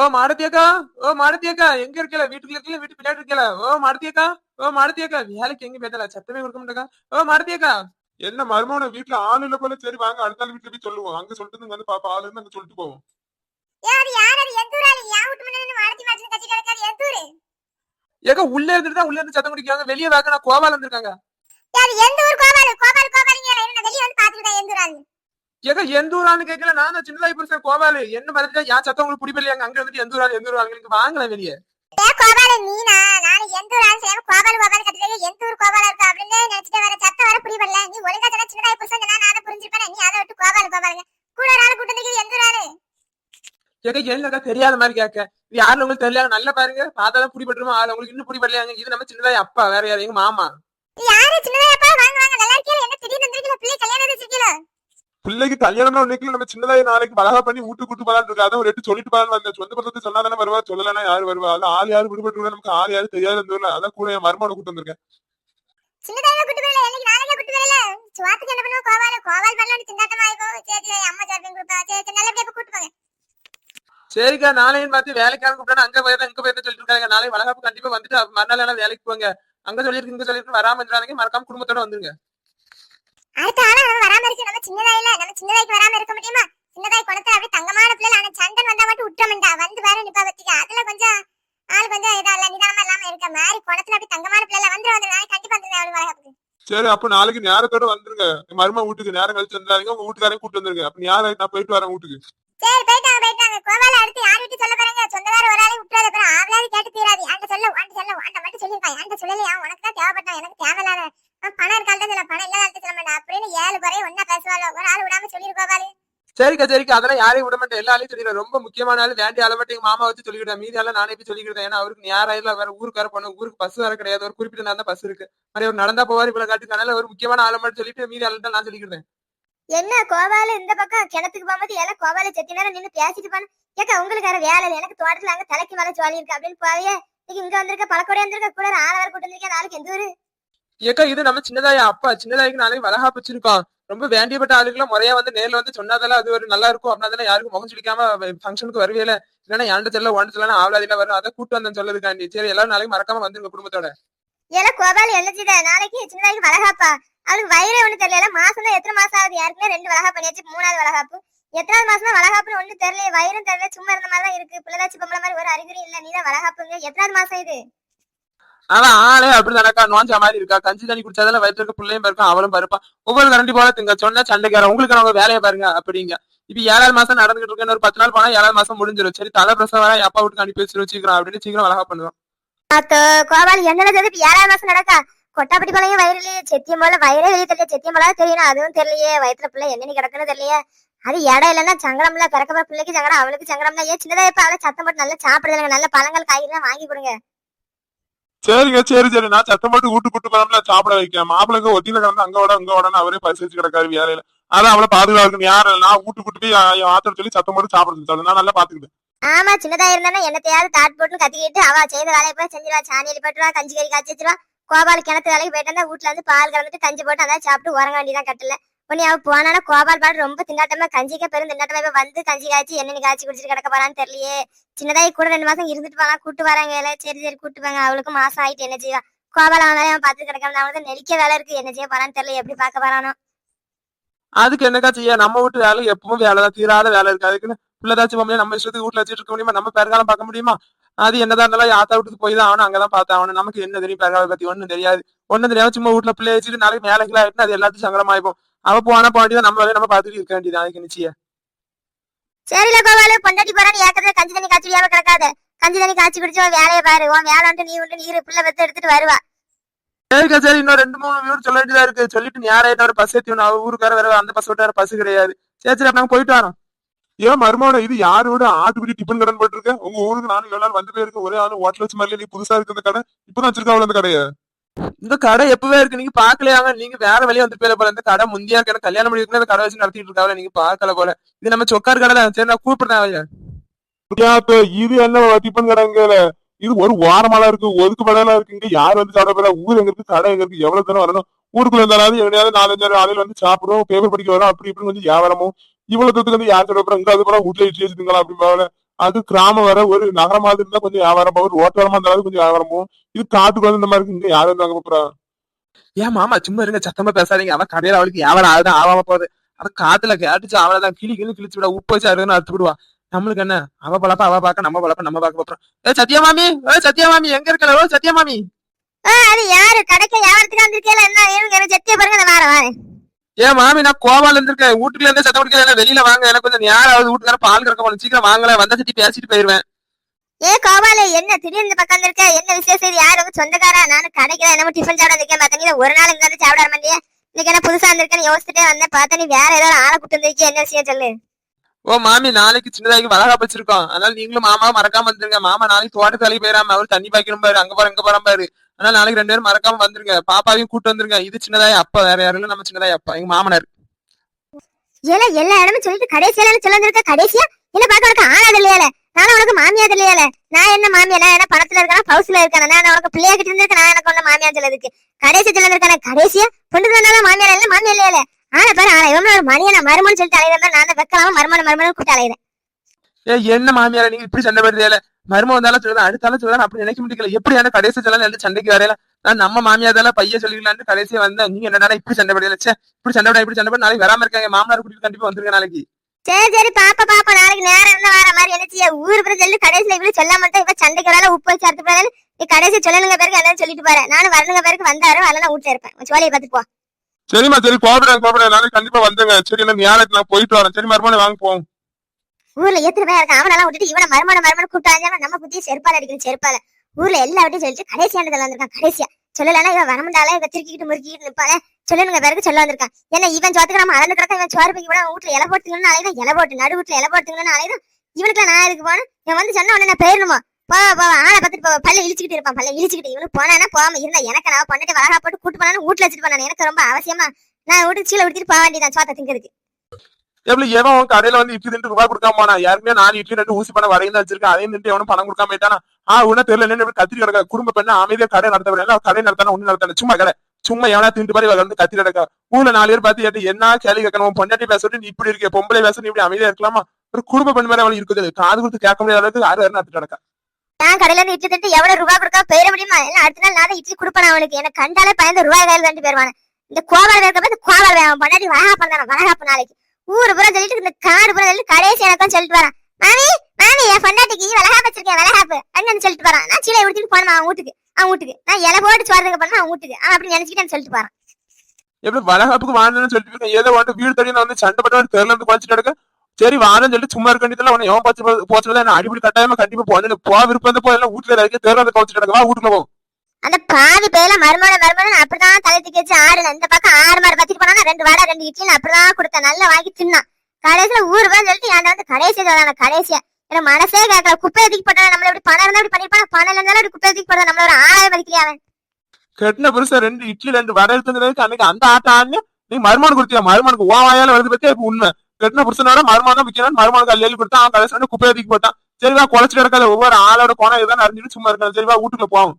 ஓ மாடத்தியக்கா ஓ மாடத்தியக்கா எங்க இருக்கல வீட்டுக்குள்ள இருக்கல வீட்டு பின்னாடி இருக்கல ஓ மாடத்தியக்கா ஓ மாடத்தியக்கா வேலைக்கு எங்க பேத்தல சத்தமே கொடுக்க மாட்டேக்கா. ஓ மாடத்தியக்கா என்ன மருமகன வீட்டுல ஆள் இல்ல போல? சரி வாங்க. அடுத்த நாள் வீட்டுல போய் சொல்லுவோம். அங்க சொல்லிட்டு வந்து பாப்பா ஆளு அங்க சொல்லிட்டு போவோம். ஊரு ஏக்கா உள்ள இருந்துட்டு தான் உள்ள இருந்து சத்தம் குடிக்காங்க வெளியே வாக்க நான் கோவால இருந்திருக்காங்க. யார் எந்த ஊர் கோபால் கோபால் கோபாலிங்க என்ன வெளிய வந்து பாத்துக்கிட்டா எந்த ஊராளி ஏக்கா எந்த ஊரான்னு கேட்கல நான் தான் சின்னதாய் புருஷன் கோவாலு. என்ன மறந்துட்டா என் சத்தம் உங்களுக்கு பிடிப்பலையாங்க அங்க வந்துட்டு எந்த ஊரால் எந்த ஊரால் எனக்கு வாங்கல வெளியே. கோபால் நீனா? நான் எந்த ஊராளி செய்யாம கோபால் கோபால் கத்திட்டு எந்த ஊர் கோபாலா இருக்கு அப்படின்னு நினைச்சிட்டு வர சத்தம் வர புரியல நீ ஒழுங்கா சொன்னா சின்னதாய் புருஷன் நான் அதை புரிஞ்சிருப்பேன் நீ அதை விட்டு கோபால் கோபாலுங்க கூட ஒரு ஆள் கூட்டு வந்து எந்த ஊராளு ஏக்கா என்னக்கா தெரியாத மாதிரி கேட்க. இது யாருன்னு உங்களுக்கு தெரியல? நல்லா பாருங்க. பார்த்தா தான் பிடிபட்டுருமா? ஆள் உங்களுக்கு இன்னும் பிடிபடலையாங்க இது நம்ம சின்னதாய் அப்பா வேற யாரு? எங்க மாமா. யாரு? சின்னதாய் அப்பா? வாங்க வாங்க. நல்லா இருக்கீங்களா? என்ன திடீர்னு வந்திருக்கீங்க? பிள்ளை கல்யாணம் வச்சிருக்கீங்களா? பிள்ளைக்கு கல்யாணம்னா ஒன்னைக்கு நம்ம சின்னதாய் நாளைக்கு பலகா பண்ணி வீட்டு கூட்டு போலான்னு இருக்கு. அதான் ஒரு எட்டு சொல்லிட்டு போலான்னு வந்தேன். சொந்த பந்தத்தை சொன்னா தானே வருவா? சொல்லலைன்னா யாரு வருவா? அதான் ஆள் யாரு விடுபட்டு நமக்கு ஆள் யாரு தெரியாத இந்த ஊர்ல அதான் கூட என் மருமகனை கூட்டு வந்திருக்கேன். சின்னதாயில கூட்டு போயில எனக்கு நாளைக்கே கூட்டு போயில சுவாத்துக்கு என்ன பண்ணுவோம் கோவால கோவால் பண்ணலாம் திண்டாட்டமா ஆயிப்போம் சரி சரி அம்மா சார்பிங் கொடுப்பா. சரி சரி நல்லபடியா போய் கூட்டு போங்க. சரிக்கா நாளையும் பார்த்து வேலைக்காரங்க கூப்பிட்டா அங்க போயிருந்தா இங்க போயிருந்தா சொல்லிட்டு இருக்காங்க நாளை வளகாப்பு கண்டிப்பா வந்துட்டு அப்ப மறுநாள் வேலைக்கு போங்க. அங்க சொல்லிருக்கு இங்க சொல்லிருக்கு வராம இருந்தாங்க மறக்காம குடும்பத்தோட வந்துருங்க. அடுத்த ஆளா நம்ம வராம இருக்கு நம்ம சின்னதாயில நம்ம சின்னதாய்க்கு வராம இருக்க முடியுமா? சின்னதாய் குளத்துல அப்படியே தங்கமான பிள்ளை ஆனா சண்டன் வந்தா மட்டும் விட்டுறமெண்டா வந்து பாரு நிப்பா பத்திக்க. அதுல கொஞ்சம் ஆள் கொஞ்சம் இதா இல்ல நிதானமா இல்லாம இருக்க மாதிரி குளத்துல அப்படியே தங்கமான பிள்ளை வந்துரு வந்து நாளைக்கு கண்டிப்பா வந்துருவேன் அவளுக்கு வளகாப்புக்கு சரி அப்ப நாளைக்கு நேரத்தோட வந்துருங்க. மருமகன் வீட்டுக்கு நேரம் கழிச்சு வந்துடாதீங்க உங்க வீட்டுக்காரையும் கூட்டு வந்துருங்க. அப்ப யாரை நான் போயிட்டு வரேன் வீட்டுக்கு. சரி போயிட்டாங்க போயிட்டாங்க. கோவால அடுத்து யார் வீட்டு சொல்ல போறாங்க? சொந்தக்கார ஒரு ஆளை விட்டுறாத அப்புறம் ஆவலாது கேட்டு தீராது. அந்த சொல்ல அந்த சொல்ல அந்த மட்டும் சொல்லிருக்காங்க அந்த சொல்லலையா? உனக்கு தான் தேவைப்பட்டான். எனக்கு தேவையில்லாத பணம் இருக்கால சொல்ல பணம் இல்லாத சொல்ல மாட்டேன். அப்படின்னு ஏழு குறைய ஒன்னா பேசுவாளோ? ஒரு ஆள் விடாம சொல்லிருக்கோவாளு சரிக்கா சரிக்கா. அதெல்லாம் யாரையும் விட மாட்டேன். எல்லா ஆளையும் சொல்லிடுறேன் ரொம்ப முக்கியமான ஆளு. வேண்டிய ஆளை மட்டும் எங்க மாமா வச்சு சொல்லிக்கிட்டேன் மீதி எல்லாம் நானே போய் சொல்லிக்கிட்டேன் ஏன்னா அவருக்கு இல்ல. வேற ஊருக்கு வர போன ஊருக்கு பஸ் வர கிடையாது. ஒரு குறிப்பிட்ட நேரம் தான் பஸ் இருக்கு. மாதிரி ஒரு நடந்தா போவார் இவ்வளவு காட்டுக்கனால ஒரு முக்கியமான ஆளை மட்டும் சொல்லிட்டு மீதி ஆள்கிட்ட நான் சொல்லிக்கிட்டேன் என்ன கோவால இந்த பக்கம் கிணத்துக்கு போகும்போது எல்லாம் கோவால செத்தி நேரம் நின்னு பேசிட்டு போன ஏக்கா உங்களுக்கு வேற வேலை இல்லை. எனக்கு தோட்டத்துல அங்க தலைக்கு மேல ஜோலி இருக்கு அப்படின்னு போவே நீங்க இங்க வந்திருக்க பழக்கோட வந்திருக்க கூட ஆள வேற கூட்டு வந்திருக்கேன். நாளைக்கு எந்த ஊரு? ஏக்கா இது நம்ம சின்னதாயா? அப்பா சின்னதாய்க்கு நாளைக்கு வளகாப்பு வச்சிருக்கோம். ரொம்ப வேண்டியப்பட்ட ஆளுகளும் முறையா வந்து நேர்ல வந்து சொன்னாதெல்லாம் அது ஒரு நல்லா இருக்கும். அப்படின்னா யாருக்கும் முகம் சுடிக்காம ஃபங்க்ஷனுக்கு வருவே இல்ல. இல்லைன்னா யாண்ட தெரியல ஒன்று தெரியல ஆவலாதில வரும்? அதை கூட்டு வந்தேன் சொல்லதுக்காண்டி. சரி எல்லாரும் நாளைக்கு மறக்காம வந்துருங்க குடும்பத்தோட. ஏன்னா கோபால் என்ன நாளைக்கு சின்னதாய்க்கு வளகாப்பா? அவளுக்கு வயிறு ஒண்ணு தெரியல மாசம் தான் எத்தனை மாசம் ஆகுது? யாருக்குமே ரெண்டு வளகாப்பு பண்ணியாச்சு மூணாவது வளகாப்பு. எத்தனாவது மாசம் தான் வளகாப்புன்னு ஒண்ணு தெரியல வயிறும் தெரியல சும்மா இருந்த மாதிரி தான் இருக்கு. பிள்ளைதாச்சு பொம்பளை மாதிரி ஒரு அறிகுறி இல்ல. நீதான் வளகாப்புங்க. எத்தனாவது மாசம் இது? ஆனா ஆளே அப்படிதானக்கா நோஞ்ச மாதிரி இருக்கா? கஞ்சி தண்ணி குடிச்சாதால வயிற்று இருக்க பிள்ளையும் இருக்கும் அவளும் பருப்பான் ஒவ்வொரு கரண்டி போல திங்க சொன்ன சண்டைக்கார உங்களுக்கு அவங்க வேலையை பாருங்க அப்படிங்க. இப்ப ஏழாவது மாசம் நடந்துகிட்டு இருக்கு ஒரு பத்து நாள் போனா ஏழாவது மாசம் முடிஞ்சிடும் சரி தலை பிரசவம் அப்பா வீட்டுக்கு அனுப்பி வச்சிரும் வச்சுக்கிறோம் அப்படின்னு சீக்கிரம் அழகா பண்ணுவோம் கோபால் என்ன ஏழாவது மாசம் நடக்கா? கொட்டாப்பட்டி பழையும் வயிறுலயே செத்தியம் போல வயிறே வெளியே தெரியல. செத்தியம் போல தெரியணும். அதுவும் தெரியலையே. வயிற்றுல பிள்ளை என்னன்னு கிடக்குன்னு தெரியலையே. அது இடம் இல்லைன்னா சங்கடம் இல்ல. பிறக்கப்ப பிள்ளைக்கு சங்கடம் அவளுக்கு சங்கடம்ல ஏன் சின்னதா இப்ப அவளை சத்தம் போட்டு நல்லா சாப்பிடுறாங்க நல்ல பழங்கள் காய்கறி வாங்கி கொடுங்க. சரிங்க சரி சரி. நான் சத்தம் போட்டு வீட்டு கூட்டு போறோம்ல சாப்பிட வைக்க மாப்பிளைக்கு ஒத்தியில கிடந்து அங்க விட அங்க விடன்னு அவரே பரிசரிச்சு கிடக்காரு வேலையில. அதான் அவளை பாதுகாப்பு யாரு நான் வீட்டு கூட்டு போய் ஆத்திரம் சொல்லி சத்தம் போட்டு சாப்பிட நான் நல்லா பாத்துக்கிட்டேன். ஆமா சின்னதா இருந்தா என்னத்தையாவது தாட் போட்டு கத்திக்கிட்டு அவ செய்த வேலையை போய் செஞ்சிருவா. சாணியில் போட்டுருவா. கஞ்சி கறி காய்ச்சி வச்சிருவா. கோபால் கிணத்து வேலைக்கு போயிட்டு இருந்தா வீட்டுல இருந்து பால் கலந்துட்டு கஞ்சி போட்டு அதான் சாப்பிட்டு உறங்க வேண்டியதான் கட்டல உன்னை அவ போனானா கோபால் பாடு ரொம்ப திண்டாட்டமா கஞ்சிக்க பெரும் திண்டாட்டமா இப்ப வந்து கஞ்சி காய்ச்சி என்னென்ன காய்ச்சி குடிச்சிட்டு கிடக்க போறான்னு தெரியலையே. சின்னதாய் கூட ரெண்டு மாசம் இருந்துட்டு போனா கூட்டு வராங்க இல்ல சரி சரி கூட்டு வாங்க அவளுக்கு மாசம் ஆயிட்டு என்ன செய்வா? கோபால் அவன் வேலையை அவன் பார்த்து கிடக்காம அவனுக்கு நெளிக்க வேலை இருக்கு என்ன செய்ய போறான்னு தெரியல எப்படி பார்க்க போறானோ. அதுக்கு என்னக்கா செய்ய நம்ம வீட்டு வேலை எப்பவும் வேலை தான் தீராத வேலை இருக்கு. அதுக்குன்னு பிள்ளைதாச்சும் போகும்போது நம்ம இஷ்டத்துக்கு வீட்டுல வச்சுட்டு இருக்க முடியுமா? நம்ம பெருகாலம் பார்க்க முடியுமா? அது என்னதான் இருந்தாலும் யாத்தா வீட்டுக்கு போய் தான் ஆகணும். அங்கதான் பார்த்தா ஆகணும். நமக்கு என்ன தெரியும்? பெருகாலம் பத்தி ஒண்ணும் தெரியாது. ஒண்ணும் தெரியாம சும்மா வீட்டுல பிள்ளை வச்சுட்டு நாளைக்கு மேலைக்கு ஆயிட்டு அது எல்லாத்தையும் சங்கடமாயிப்போம். அவ போனா போண்டிதான் நம்ம வேலையை நம்ம பார்த்துட்டு இருக்க வேண்டியது அதுக்கு நிச்சயம். சரில கோபாலு பொண்டாட்டி போறான்னு ஏக்கத்துல கஞ்சி தண்ணி காய்ச்சி வியாப கிடக்காத. கஞ்சி தண்ணி காய்ச்சி குடிச்சு வேலையை பாரு. உன் வேலை உண்டு நீ உண்டு நீர் பிள்ளை பெத்து எடுத்துட்டு வருவா. சரிக்கா சரி. இன்னும் ரெண்டு மூணு வீடு சொல்ல வேண்டியதா இருக்கு. சொல்லிட்டு நேரம் ஒரு பஸ் ஏத்தி அவ ஊருக்கார வேற அந்த பஸ் விட்டு வேற பஸ் கிடையாது. சரி சரி நாங்க போயிட்டு வரோம். ஏன் மருமகன இது யாரு விட ஆட்டுக்குடி டிபன் கடன் போட்டிருக்க? உங்க ஊருக்கு நானும் ஏழு நாள் வந்து போயிருக்கேன். ஒரே ஆளு ஹோட்டல் வச்சு மாதிரி நீ புதுசா இருக்கு இந்த கடை இப்பதான் வச்சிருக்காவல அந்த கடையை? இந்த கடை எப்பவே இருக்கு. நீங்க பாக்கலையாங்க நீங்க வேற வழியா வந்து போயில போல இந்த கடை முந்தியா இருக்கு? கல்யாணம் முடிவு இந்த கடை வச்சு நடத்திட்டு இருக்காங்க நீங்க பாக்கல போல. இது நம்ம சொக்கார் கடை தான். சரி நான் கூப்பிடுறேன் இது என்ன டிபன் கடைங்கல இது ஒரு வாரமாலாம் இருக்கு. ஒதுக்கு படம் இருக்கு. இங்க யார் வந்து சாப்பிட போல ஊர் எங்க இருக்கு? கடை எங்க இருக்கு? எவ்வளவு தூரம் வரணும்? ஊருக்குள்ள இருந்தாலும் எங்கேயாவது நாலஞ்சு ஆளுகள் வந்து சாப்பிடுவோம் பேப்பர் படிக்க வரும் அப்படி இப்படி கொஞ்சம் வியாபாரமும். இவ்வளவு தூரத்துக்கு வந்து யார் சாப்பிட போறோம் இங்க அது போல வீட்டுல இட்லி வச்சுக்கலாம் அப்படி அது கிராமம் வர ஒரு நகரம் இருந்தா கொஞ்சம் வியாபாரம் போகும். ரோட்டோரமா இருந்தாலும் கொஞ்சம் வியாபாரம் போகும். இது காட்டுக்கு வந்து இந்த மாதிரி இருக்கு. இங்க யாரும் வாங்க போறா ஏன் மாமா சும்மா இருங்க. சத்தமா பேசாதீங்க. அவன் கடையில அவளுக்கு வியாபாரம் ஆகுதான் ஆகாம போகுது. அவ காத்துல கேட்டுச்சு அவளதான் கிளி கிளி கிழிச்சு விட உப்பு வச்சு அறுன்னு அறுத்து விடுவா. நம்மளுக்கு என்ன? அவ பழப்ப அவ பாக்க நம்ம பழப்ப நம்ம பாக்க போறோம். ஏ சத்யா மாமி! ஏ சத்யா மாமி எங்க இருக்கல? ஓ சத்யா மாமி! அது யாரு? கடைக்கு வியாபாரத்துக்கு வந்திருக்கேல. என்ன செத்திய பாருங்க. ஏன் மாமி நான் கோவால இருந்திருக்கேன். வீட்டுல இருந்து சத்தம் பிடிக்கல வெளியில வாங்க. எனக்கு கொஞ்சம் நேரம் வீட்டுக்கார பால் கறக்க போகணும் சீக்கிரம் வாங்கல வந்த சட்டி பேசிட்டு போயிருவேன். ஏ கோபாலு என்ன திடீர்னு இந்த பக்கம் இருக்க என்ன விசேஷம்? இது யாரு? உங்க சொந்தக்காரா? நான் கடைக்கு தான் என்னமோ டிஃபன் சாப்பிட இருக்கேன் பார்த்தா நீ ஒரு நாள் இங்க வந்து சாப்பிட மாட்டியா? இன்னைக்கு என்ன புதுசா இருந்திருக்கேன்னு யோசிச்சுட்டே வந்தேன். பார்த்தா நீ வேற ஏதாவது ஆளை கூட்டு வந்திருக்கீங்க என்ன விஷயம் சொல்லு. ஓ மாமி நாளைக்கு சின்னதாகி வளகாப்பு வச்சிருக்கோம். அதனால நீங்களும் மாமா மறக்காம வந்துருங்க. மாமா நாளைக்கு தோட்டத்து வேலைக்கு போயிடாம அவர் தண்ணி பாய்க்கணும் பாரு. அங்க போற அங்க போறான் பாரு. அதனால நாளைக்கு ரெண்டு பேரும் மறக்காம வந்துருங்க. பாப்பாவையும் கூட்டு வந்துருங்க. இது சின்னதாய் அப்பா வேற யாரும் இல்ல. நம்ம சின்னதாய் அப்பா. எங்க மாமனார். ஏல எல்லா இடமும் சொல்லிட்டு கடைசியில சொல்ல வந்திருக்க கடைசியா என்ன பார்க்க உனக்கு ஆளாது இல்லையால? நானும் உனக்கு மாமியார் இல்லையால? நான் என்ன மாமியா நான் என்ன பணத்துல இருக்கேன்? பவுஸ்ல இருக்கேன்? நான் உனக்கு பிள்ளைய கிட்ட இருந்திருக்க நான் எனக்கு ஒண்ணு மாமியார் சொல்லதுக்கு கடைசி சொல்ல இருக்கேன் கடைசியா பொண்ணு வந்தாலும் மாமியார் இல்ல மாமியார் இல்லையால? ஆளை பாரு ஆளை. இவன் ஒரு மணியான மருமன் சொல்லிட்டு அலையிற மாதிரி நான் தான் வெக்கலாம் மருமன மருமனு கூட்டு அலையிறேன். ஏ என்ன மாமியார? நீங்க இப்படி சண்டை போடுறீல மரும வந்தாலும் சொல்லுதான் அடுத்தாலும் சொல்லுதான் அப்படி நினைக்க முடியல. எப்படி என்ன கடைசி சொல்லலாம் சண்டைக்கு வரையில? நான் நம்ம மாமியாதால பைய சொல்லிக்கலான்னு கடைசியா வந்தேன். நீங்க என்னடா இப்படி சண்டை ச்சே இப்படி சண்டை போட இப்படி சண்டை போட நாளைக்கு வராம இருக்காங்க. மாமனார் கூட்டிட்டு கண்டிப்பா வந்துருங்க நாளைக்கு. சரி சரி பாப்பா பாப்பா நாளைக்கு நேரம் இருந்தா வர மாதிரி என்ன செய்ய ஊர் பிறகு சொல்லி கடைசியில இவ்வளவு சொல்லாம மட்டும் இவ சண்டைக்கு வரால உப்பு வச்சு அறுத்து போறாரு நீ கடைசி சொல்லணுங்க பேருக்கு என்னன்னு சொல்லிட்டு போறேன். நானும் வரணுங்க பேருக்கு வந்தாரு நான் வீட்டுல இருப்பேன். உன் சோழியை பார்த்துட்டு போ. சரிம்மா சரி கோபுரம் கோபுரம் நாளைக்கு கண்டிப்பா வந்துங்க சரி நான் நான் போயிட்டு வரேன். சரி மறுபடியும் வாங்க போவோம். ஊர்ல எத்தனை பேர் இருக்கான். அவனெல்லாம் விட்டுட்டு இவனை மருமன மருமன கூப்பிட்டாங்க. நம்ம புத்தி செருப்பால அடிக்கணும் செருப்பால. ஊர்ல எல்லா விட்டையும் சொல்லிட்டு கடைசியானதுல வந்திருக்கான் கடைசியா. சொல்லலன்னா இவன் வரமுண்டால இவன் திருக்கிட்டு முறுக்கிட்டு நிப்பால. சொல்லுங்க பேருக்கு சொல்ல வந்திருக்கான். ஏன்னா இவன் சோத்துக்கு நம்ம அளந்து கிடக்க இவன் சோறு பைக்கு கூட வீட்டுல இலை போட்டுங்கன்னு அலைதான் இலை போட்டு நடு வீட்டுல இலை போட்டுங்கன்னு அலைதான் இவனுக்கு நான் இருக்கு போனேன்? இவன் வந்து சொன்ன உடனே நான் போயிடணுமா போ போ ஆளை பார்த்துட்டு போ. பல்ல இழிச்சுக்கிட்டு இருப்பான் பல்ல இழிச்சுக்கிட்டு. இவனு போனானா போகாம இருந்தா எனக்கு நான் பண்ணிட்டு வளகா போட்டு கூட்டு போனாலும் வீட்டுல வச்சுட்டு போனான். எனக்கு ரொம்ப அவசியமா? நான் வீட்டுக்கு சீலை விடுத்துட்டு போக வேண்டியதான் சோத்த திங்கிறதுக்கு. எப்படி எவன் கடையில வந்து இட்லி திண்டு ரூபாய் கொடுக்காம போனா? யாருமே நான் இட்லி ரெண்டு ஊசி பண்ண வரையும் தான் வச்சிருக்கேன். அதையும் திண்டு எவனும் பணம் கொடுக்காம போயிட்டானா? ஆ உன்ன தெரியல என்ன கத்திரி கிடக்க குடும்ப பெண்ணு அமைதியா கடை நடத்த விடல கடை நடத்தான ஒண்ணு நடத்தான சும்மா கடை. சும்மா எவனா திண்டு மாதிரி வந்து கத்திரி கிடக்க. ஊர்ல நாலு பேர் பார்த்து கேட்டு என்ன கேள்வி கேட்கணும்? பொண்டாட்டி பேசுறது நீ இப்படி இருக்க பொம்பளை பேசுறது இப்படி அமைதியா இருக்கலாமா? ஒரு குடும்ப பெண் மாதிரி அவளுக்கு இருக்குது. காது கொடுத்து கேட்க முடியாத அளவுக்கு யாரு யாரும் நடத்திட்டு கிடக்கா. நான் கடையில இருந்து இட்லி திட்டு எவ்வளவு ரூபா கொடுக்கா? போயிட முடியுமா? இல்ல அடுத்த நாள் நான் இட்லி கொடுப்பேன் அவனுக்கு எனக்கு கண்டாலே பயந்து ரூபாய் கையில் ரெண்டு பேருவான இந்த கோபால் இருக்கப்ப இந்த கோபால் வேணும் பொண்டாட்டி வளகாப்பு தானே வளகாப்பு நாளைக்கு. ஊரு பூரா சொல்லிட்டு இந்த காடு பூரா சொல்லிட்டு கடைசி எனக்கும் சொல்லிட்டு வரான். மாமி மாமி என் பொண்டாட்டிக்கு வளகாப்பு வச்சிருக்கேன் வளகாப்பு. அண்ணன் சொல்லிட்டு வரான். நான் சீலை எடுத்துட்டு போனேன் அவன் வீட்டுக்கு. அவன் வீட்டுக்கு. நான் இலை போட்டு சோறுக்கு பண்ண அவன் வீட்டுக்கு. அவன் அப்படி நினைச்சுக்கிட்டேன்னு சொல்லிட்டு போறான். எப்படி வளகாப்புக்கு வாங்கணும்னு சொல்லிட்டு ஏதோ வந்து வீடு தடி நான் வந்து சண்டை பட்டு தெருல இருந்து குறைச்சிட்டு எடுக்க சரி வாரன்னு சொல்லிட்டு சும்மா இருக்க வேண்டியதுல உன்னை எவன் பச்சு போச்சு நான் அடிப்படி கட்டாயமா கண்டிப்பா போன போ விருப்பம் வந்து போ. எல்லாம் வீட்டுல இருக்க தெருல இருந்து குறைச்சிட்டு கிடக்க. வீட்டுல போ. அந்த பாதி பேர்ல மருமன மருமன அப்படிதான் தலை தூக்கி வச்சு ஆடுனேன் இந்த பக்கம் ஆறு மாதிரி பத்திட்டு போனா ரெண்டு வாடா ரெண்டு இட்லின்னு அப்படிதான் கொடுத்தேன். நல்லா வாங்கி தின்னான். கடைசியில ஊர் பேர் சொல்லிட்டு என்கிட்ட வந்து கடைசி சொல்றாங்க கடைசியா. எனக்கு மனசே கேட்கல. குப்பையை தூக்கி போட்டா நம்மள இப்படி பணம் இருந்தா இப்படி பண்ணிருப்பானா பணம் இருந்தாலும் இப்படி குப்பையை தூக்கி போட்டா நம்மள ஒரு ஆளாவே மதிக்கலையா அவன்? கெட்டின புருஷன் ரெண்டு இட்லி ரெண்டு வடை எடுத்துங்கிறதுக்கு அன்னைக்கு அந்த ஆட்டம் ஆடினு நீ மருமன் கொடுத்தியா? மருமனுக்கு ஓ வாயால வருது பத்தி இப்ப உண்மை. கெட்டின புருஷனோட மருமன் தான் விற்கிறான் மருமனுக்கு அல்லி கொடுத்தான். அவன் கடைசி குப்பையை தூக்கி போட்டான். சரிவா குறைச்சிட்டு இருக்காது ஒவ்வொரு ஆளோட கோணம் இதான் அறிஞ்சிட்டு சும்மா இருக்காது சரிவா வீட்டுக்குள்ள போவோம்.